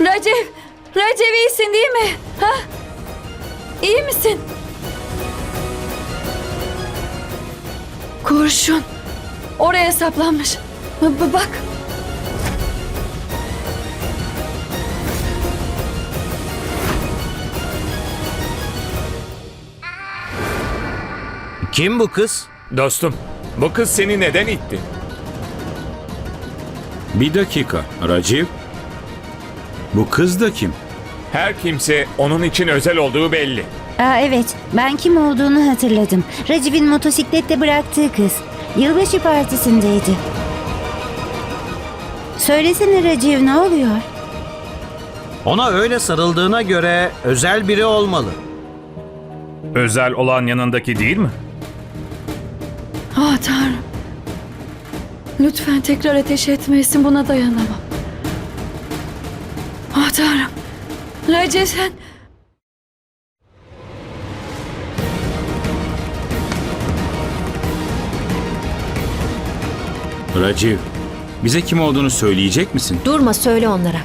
Recep, Recep iyisin değil mi? Ha? İyi misin? Kurşun. Oraya saplanmış. B- b- bak. Kim bu kız? Dostum, bu kız seni neden itti? Bir dakika, Raciv. Bu kız da kim? Her kimse onun için özel olduğu belli. Aa, evet, ben kim olduğunu hatırladım. Raciv'in motosiklette bıraktığı kız. Yılbaşı partisindeydi. Söylesene Raciv ne oluyor? Ona öyle sarıldığına göre özel biri olmalı. Özel olan yanındaki değil mi? Ah Tanrım. Lütfen tekrar ateş etmesin buna dayanamam. Ah Tanrım. Recep sen... Raciv, bize kim olduğunu söyleyecek misin? Durma söyle onlara.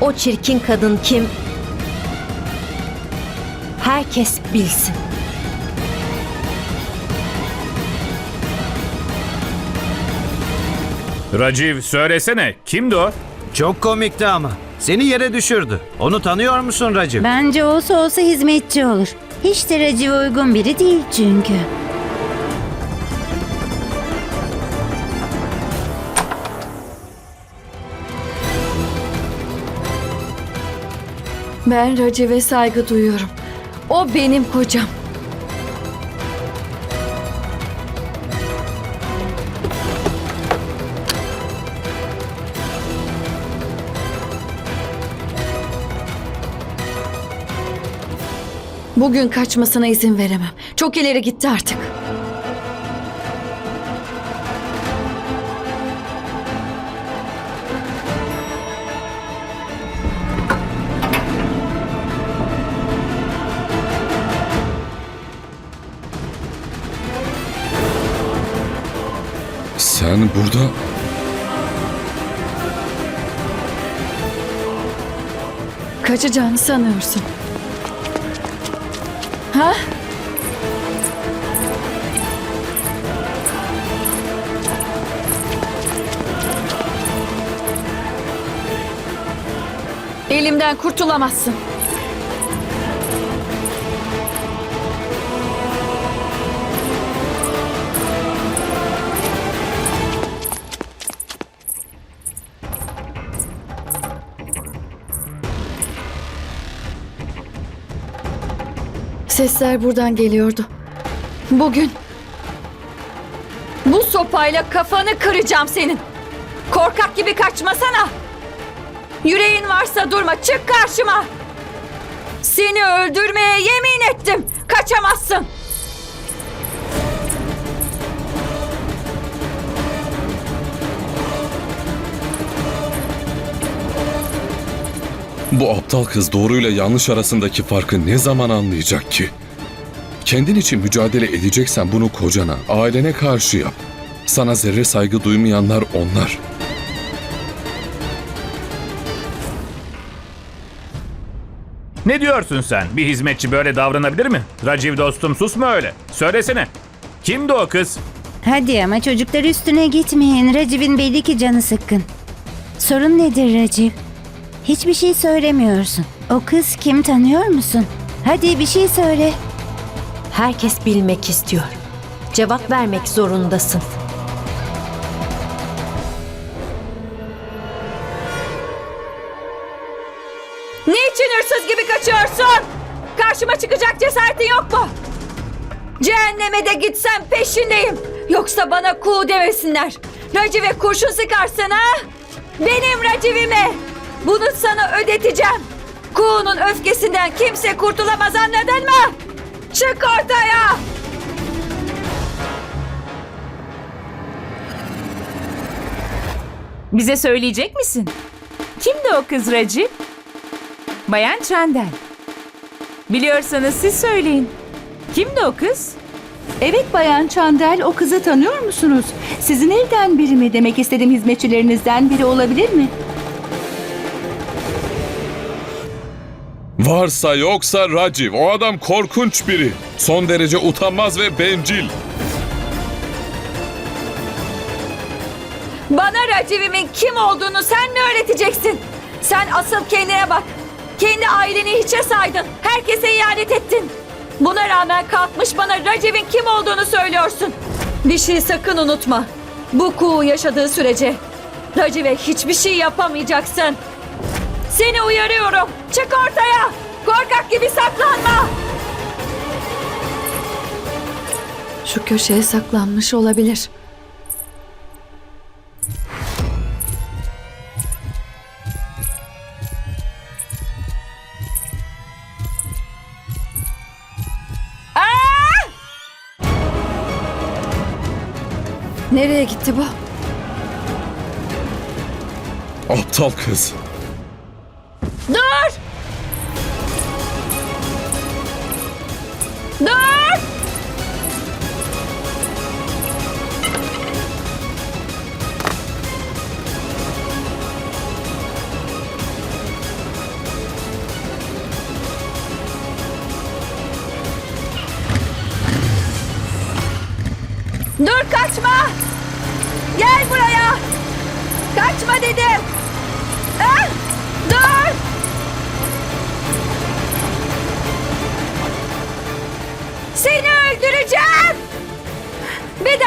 O çirkin kadın kim? Herkes bilsin. Raciv söylesene, kimdi o? Çok komikti ama. Seni yere düşürdü. Onu tanıyor musun Racim? Bence olsa olsa hizmetçi olur. Hiç de Raciv'e uygun biri değil çünkü. Ben Recep'e saygı duyuyorum. O benim kocam. Bugün kaçmasına izin veremem. Çok ileri gitti artık. Sen burada... Kaçacağını sanıyorsun. Ha? Elimden kurtulamazsın. Sesler buradan geliyordu. Bugün bu sopayla kafanı kıracağım senin. Korkak gibi kaçmasana. Yüreğin varsa durma, çık karşıma. Seni öldürmeye yemin ettim. Kaçamazsın. Bu aptal kız doğruyla yanlış arasındaki farkı ne zaman anlayacak ki? Kendin için mücadele edeceksen bunu kocana, ailene karşı yap. Sana zerre saygı duymayanlar onlar. Ne diyorsun sen? Bir hizmetçi böyle davranabilir mi? Raciv dostum susma öyle. Söylesene. Kimdi o kız? Hadi ama çocuklar üstüne gitmeyin. Raciv'in belli ki canı sıkkın. Sorun nedir Raciv? Hiçbir şey söylemiyorsun. O kız kim tanıyor musun? Hadi bir şey söyle. Herkes bilmek istiyor. Cevap vermek zorundasın. Niçin hırsız gibi kaçıyorsun? Karşıma çıkacak cesaretin yok mu? Cehenneme de gitsem peşindeyim. Yoksa bana kuğu demesinler. Racive kurşun sıkarsın ha? Benim racivime. Bunu sana ödeteceğim. Kuğunun öfkesinden kimse kurtulamaz anladın mı? Çık ortaya. Bize söyleyecek misin? Kimdi o kız Racip? Bayan Çandel. Biliyorsanız siz söyleyin. Kimdi o kız? Evet Bayan Çandel o kızı tanıyor musunuz? Sizin evden biri mi demek istediğim hizmetçilerinizden biri olabilir mi? Varsa yoksa Raciv. O adam korkunç biri. Son derece utanmaz ve bencil. Bana Raciv'imin kim olduğunu sen mi öğreteceksin? Sen asıl kendine bak. Kendi aileni hiçe saydın. Herkese ihanet ettin. Buna rağmen kalkmış bana Raciv'in kim olduğunu söylüyorsun. Bir şey sakın unutma. Bu kuğu yaşadığı sürece Raciv'e hiçbir şey yapamayacaksın. Seni uyarıyorum. Çık ortaya. Korkak gibi saklanma. Şu köşeye saklanmış olabilir. Nereye gitti bu? Aptal kız.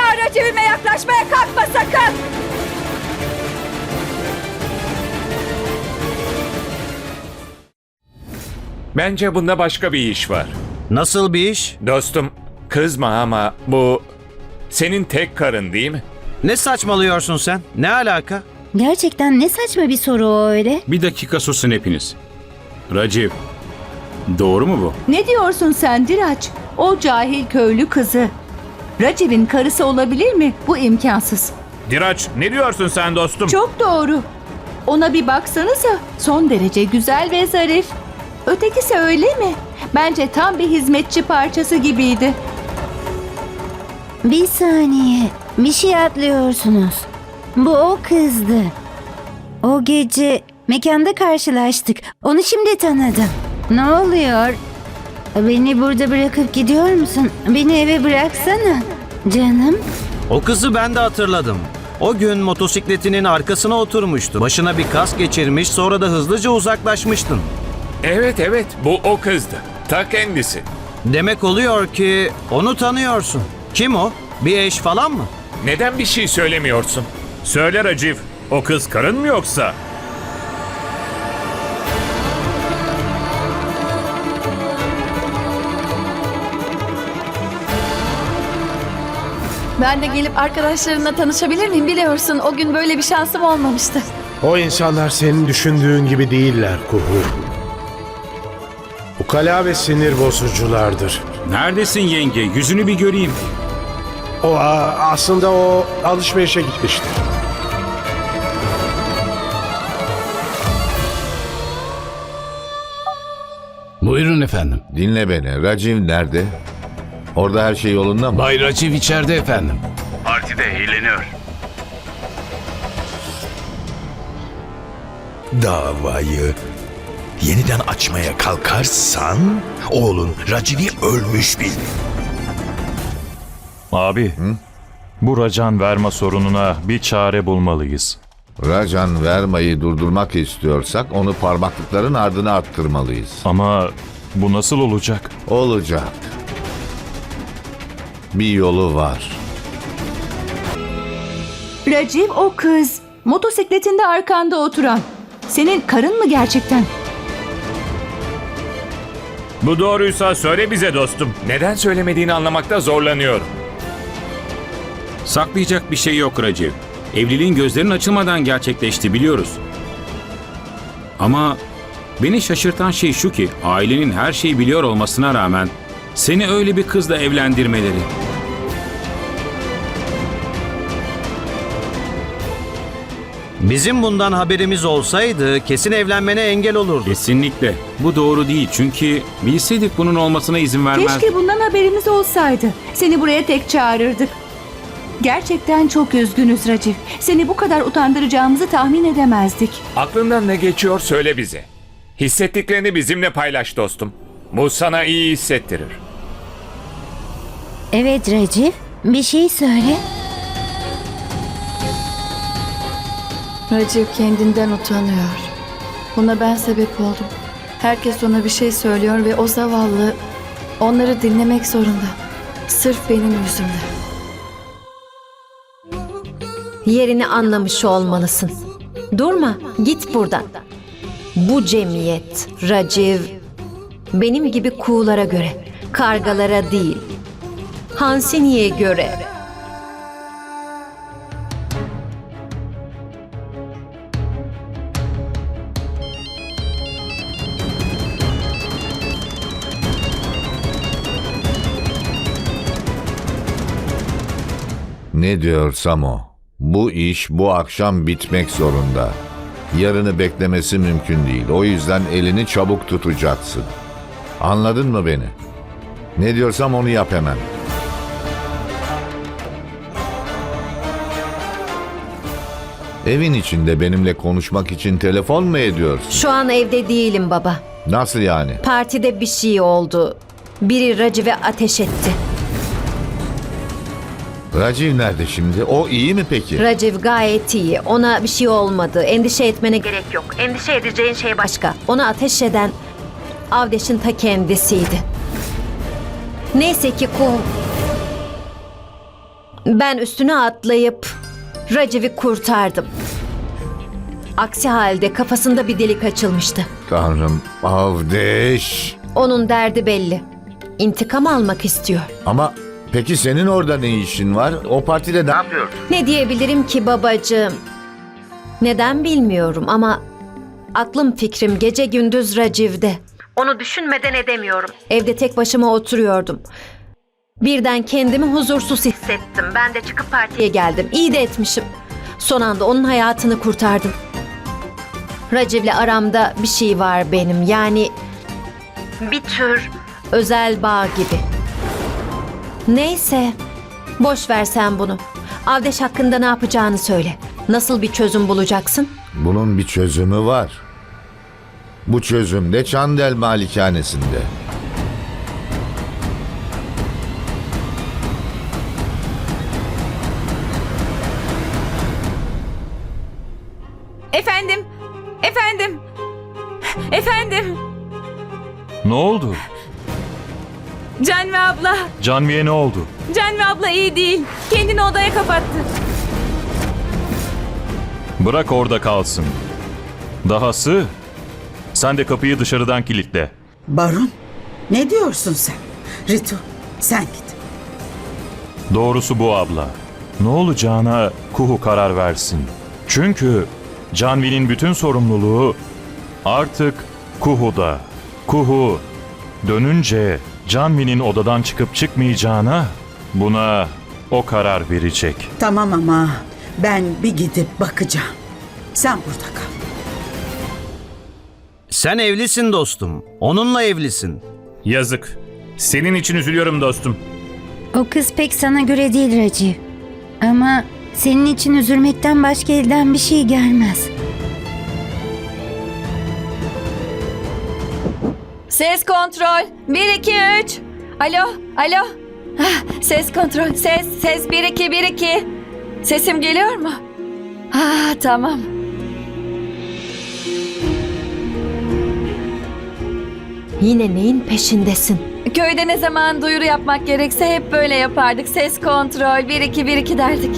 Daha rakibime yaklaşmaya kalkma sakın! Bence bunda başka bir iş var. Nasıl bir iş? Dostum kızma ama bu senin tek karın değil mi? Ne saçmalıyorsun sen? Ne alaka? Gerçekten ne saçma bir soru o öyle. Bir dakika susun hepiniz. Raciv, doğru mu bu? Ne diyorsun sen Diraç? O cahil köylü kızı. Raciv'in karısı olabilir mi? Bu imkansız. Diraç ne diyorsun sen dostum? Çok doğru. Ona bir baksanıza. Son derece güzel ve zarif. Ötekisi öyle mi? Bence tam bir hizmetçi parçası gibiydi. Bir saniye. Bir şey atlıyorsunuz. Bu o kızdı. O gece mekanda karşılaştık. Onu şimdi tanıdım. Ne oluyor? Beni burada bırakıp gidiyor musun? Beni eve bıraksana. Canım. O kızı ben de hatırladım. O gün motosikletinin arkasına oturmuştu. Başına bir kas geçirmiş sonra da hızlıca uzaklaşmıştın. Evet evet bu o kızdı. Ta kendisi. Demek oluyor ki onu tanıyorsun. Kim o? Bir eş falan mı? Neden bir şey söylemiyorsun? Söyle Raciv. O kız karın mı yoksa? Ben de gelip arkadaşlarımla tanışabilir miyim? Biliyorsun o gün böyle bir şansım olmamıştı. O insanlar senin düşündüğün gibi değiller Kuhu. Ukala ve sinir bozuculardır. Neredesin yenge? Yüzünü bir göreyim. O a- aslında o alışverişe gitmiştir. Buyurun efendim. Dinle beni. Raciv nerede? Orada her şey yolunda mı? Bay Raciv içeride efendim. Partide eğleniyor. Davayı yeniden açmaya kalkarsan oğlun Raciv'i ölmüş bil. Abi, bu racan verme sorununa bir çare bulmalıyız. Racan vermayı durdurmak istiyorsak onu parmaklıkların ardına attırmalıyız. Ama bu nasıl olacak? Olacak. Bir yolu var. Raciv o kız. Motosikletinde arkanda oturan. Senin karın mı gerçekten? Bu doğruysa söyle bize dostum. Neden söylemediğini anlamakta zorlanıyorum. Saklayacak bir şey yok Raciv. Evliliğin gözlerin açılmadan gerçekleşti biliyoruz. Ama beni şaşırtan şey şu ki ailenin her şeyi biliyor olmasına rağmen seni öyle bir kızla evlendirmeleri. Bizim bundan haberimiz olsaydı kesin evlenmene engel olurdu. Kesinlikle. Bu doğru değil çünkü bilseydik bunun olmasına izin vermezdik. Keşke bundan haberimiz olsaydı. Seni buraya tek çağırırdık. Gerçekten çok üzgünüz Raciv. Seni bu kadar utandıracağımızı tahmin edemezdik. Aklından ne geçiyor söyle bize. Hissettiklerini bizimle paylaş dostum. Bu sana iyi hissettirir. Evet Raciv, bir şey söyle. Raciv kendinden utanıyor. Buna ben sebep oldum. Herkes ona bir şey söylüyor ve o zavallı onları dinlemek zorunda. Sırf benim yüzümden. Yerini anlamış olmalısın. Durma, git buradan. Bu cemiyet, Raciv, benim gibi kuğulara göre, kargalara değil. Hansini'ye göre. Ne diyorsam o. Bu iş bu akşam bitmek zorunda. Yarını beklemesi mümkün değil. O yüzden elini çabuk tutacaksın. Anladın mı beni? Ne diyorsam onu yap hemen. Evin içinde benimle konuşmak için telefon mu ediyorsun? Şu an evde değilim baba. Nasıl yani? Partide bir şey oldu. Biri Raciv'e ateş etti. Raciv nerede şimdi? O iyi mi peki? Raciv gayet iyi. Ona bir şey olmadı. Endişe etmene gerek yok. Endişe edeceğin şey başka. Ona ateş eden Avdeş'in ta kendisiydi. Neyse ki kum... Ben üstüne atlayıp Raciv'i kurtardım. Aksi halde kafasında bir delik açılmıştı. Tanrım, Avdeş. Onun derdi belli. İntikam almak istiyor. Ama peki senin orada ne işin var? O partide ne yapıyorsun? Ne diyebilirim ki babacığım? Neden bilmiyorum ama aklım fikrim gece gündüz Raciv'de. Onu düşünmeden edemiyorum. Evde tek başıma oturuyordum. Birden kendimi huzursuz hissettim. Ben de çıkıp partiye geldim. İyi de etmişim. Son anda onun hayatını kurtardım. Raciv'le aramda bir şey var benim. Yani bir tür özel bağ gibi. Neyse. Boş ver sen bunu. Avdeş hakkında ne yapacağını söyle. Nasıl bir çözüm bulacaksın? Bunun bir çözümü var. Bu çözüm de Çandel Malikanesinde. Efendim, efendim, efendim. Ne oldu? Canvi abla, Canvi'ye ne oldu? Canvi abla iyi değil. Kendini odaya kapattı. Bırak orada kalsın. Dahası sen de kapıyı dışarıdan kilitle. Baron, ne diyorsun sen? Ritu, sen git. Doğrusu bu abla. Ne olacağına Kuhu karar versin. Çünkü Canvi'nin bütün sorumluluğu artık Kuhu'da. Kuhu dönünce Canvi'nin odadan çıkıp çıkmayacağına buna o karar verecek. Tamam ama ben bir gidip bakacağım. Sen burada kal. Sen evlisin dostum. Onunla evlisin. Yazık. Senin için üzülüyorum dostum. O kız pek sana göre değil Raciv. Ama senin için üzülmekten başka elden bir şey gelmez. Ses kontrol. 1 2 3. Alo, alo. Ah, ses kontrol. Ses, ses 1 2 1 2. Sesim geliyor mu? Ah, tamam. Yine neyin peşindesin? Köyde ne zaman duyuru yapmak gerekse hep böyle yapardık. Ses kontrol 1 2 1 2 derdik.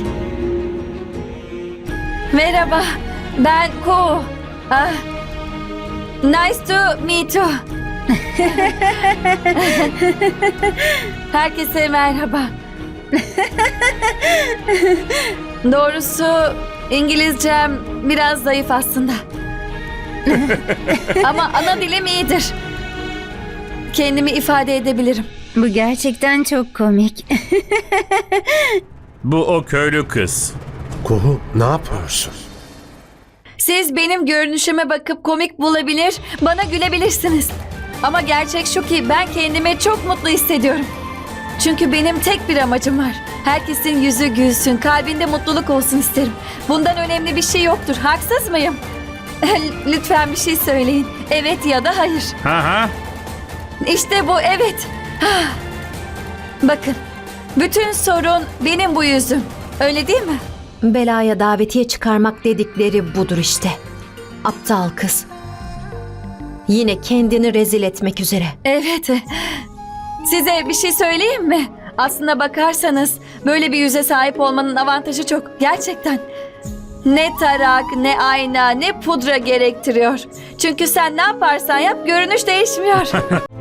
Merhaba. Ben Ku. Ah. Nice to meet you. Herkese merhaba. Doğrusu İngilizcem biraz zayıf aslında. Ama ana dilim iyidir. Kendimi ifade edebilirim. Bu gerçekten çok komik. Bu o köylü kız. Kuhu ne yapıyorsun? Siz benim görünüşüme bakıp komik bulabilir, bana gülebilirsiniz. Ama gerçek şu ki ben kendimi çok mutlu hissediyorum. Çünkü benim tek bir amacım var. Herkesin yüzü gülsün, kalbinde mutluluk olsun isterim. Bundan önemli bir şey yoktur. Haksız mıyım? Lütfen bir şey söyleyin. Evet ya da hayır. Ha ha. İşte bu evet. Bakın. Bütün sorun benim bu yüzüm. Öyle değil mi? Belaya davetiye çıkarmak dedikleri budur işte. Aptal kız. Yine kendini rezil etmek üzere. Evet. Size bir şey söyleyeyim mi? Aslına bakarsanız böyle bir yüze sahip olmanın avantajı çok. Gerçekten. Ne tarak, ne ayna, ne pudra gerektiriyor. Çünkü sen ne yaparsan yap görünüş değişmiyor.